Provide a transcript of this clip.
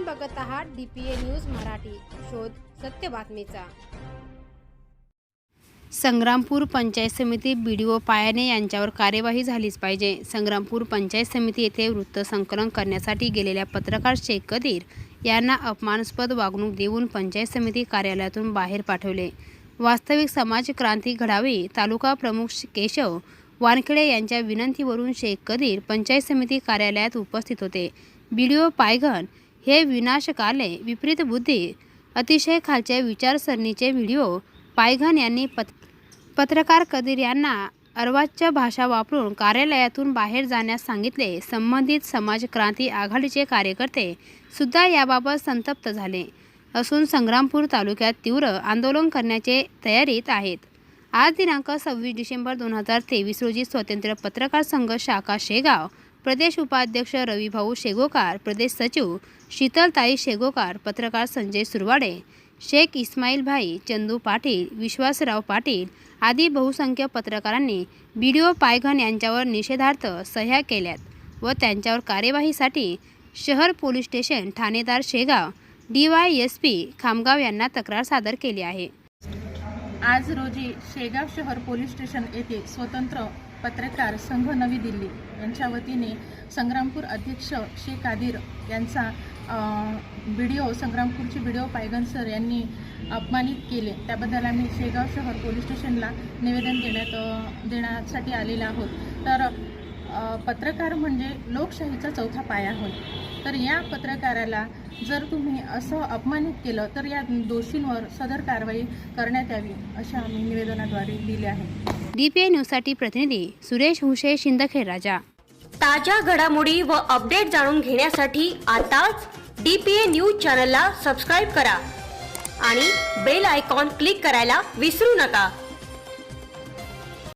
आपण बघत आहात डीपीए न्यूज मराठी. शोध सत्य बातमीचा. संग्रामपूर पंचायत समिती बी डी ओ पायाने यांच्यावर कार्यवाही झालीच पाहिजे. संग्रामपूर पंचायत समिती येथे वृत्तसंकलन करण्यासाठी गेलेल्या पत्रकार शेख कदीर यांना अपमानास्पद वागणूक देऊन पंचायत समिती कार्यालयातून बाहेर पाठवले. वास्तविक समाज क्रांती घडावी तालुका प्रमुख केशव वानखेडे यांच्या विनंतीवरून शेख कदीर पंचायत समिती कार्यालयात उपस्थित होते. बी डी ओ पायघन हे विनाशकाले विपरीत बुद्धी अतिशय खालच्या विचारसरणीचे व्हिडिओ पायघन यांनी पत पत्रकार कदीर यांना अर्वाच्य भाषा वापरून कार्यालयातून बाहेर जाण्यास सांगितले. संबंधित समाज क्रांती आघाडीचे कार्यकर्ते सुद्धा याबाबत संतप्त झाले असून संग्रामपूर तालुक्यात तीव्र आंदोलन करण्याचे तयारीत आहेत. आज दिनांक सव्वीस डिसेंबर दोन हजार तेवीस रोजी स्वतंत्र पत्रकार संघ शाखा शेगाव प्रदेश उपाध्यक्ष रविभाऊ शेगोकार प्रदेश सचिव शीतलताई शेगोकार पत्रकार संजय सुरवाडे शेख इस्माईल भाई चंदू पाटील विश्वासराव पाटील आदी बहुसंख्य पत्रकारांनी बी डी ओ पायघन यांच्यावर निषेधार्थ सह्या केल्यात व त्यांच्यावर कार्यवाहीसाठी शहर पोलीस स्टेशन ठाणेदार Shegaon D Y S P Khamgaon यांना तक्रार सादर केली आहे. आज रोजी शेगाव शहर पोलीस स्टेशन येथे स्वतंत्र पत्रकार संघ नवी दिल्ली यांच्या वतीने संग्रामपूर अध्यक्ष शेख आदिर यांचा व्हिडिओ संग्रामपूरचे व्हिडिओ पायगन सर यांनी अपमानित केले. त्याबद्दल आम्ही शेगाव शहर पोलीस स्टेशनला निवेदन देण्यात देण्यासाठी आलेले आहोत. तर पत्रकार म्हणजे लोकशाहीचा चौथा पाया होय. तर या पत्रकाराला जर तुम्ही असं अपमानित केलं तर या दोषींवर सदर कारवाई करण्यात यावी अशा आम्ही निवेदनाद्वारे दिले आहे. डी पी न्यूजसाठी प्रतिनिधी सुरेश हुशे शिंदखेड राजा. ताज्या घडामोडी व अपडेट जाणून घेण्यासाठी आताच डी पी ए न्यूज चॅनलला सबस्क्राईब करा आणि बेल आयकॉन क्लिक करायला विसरू नका.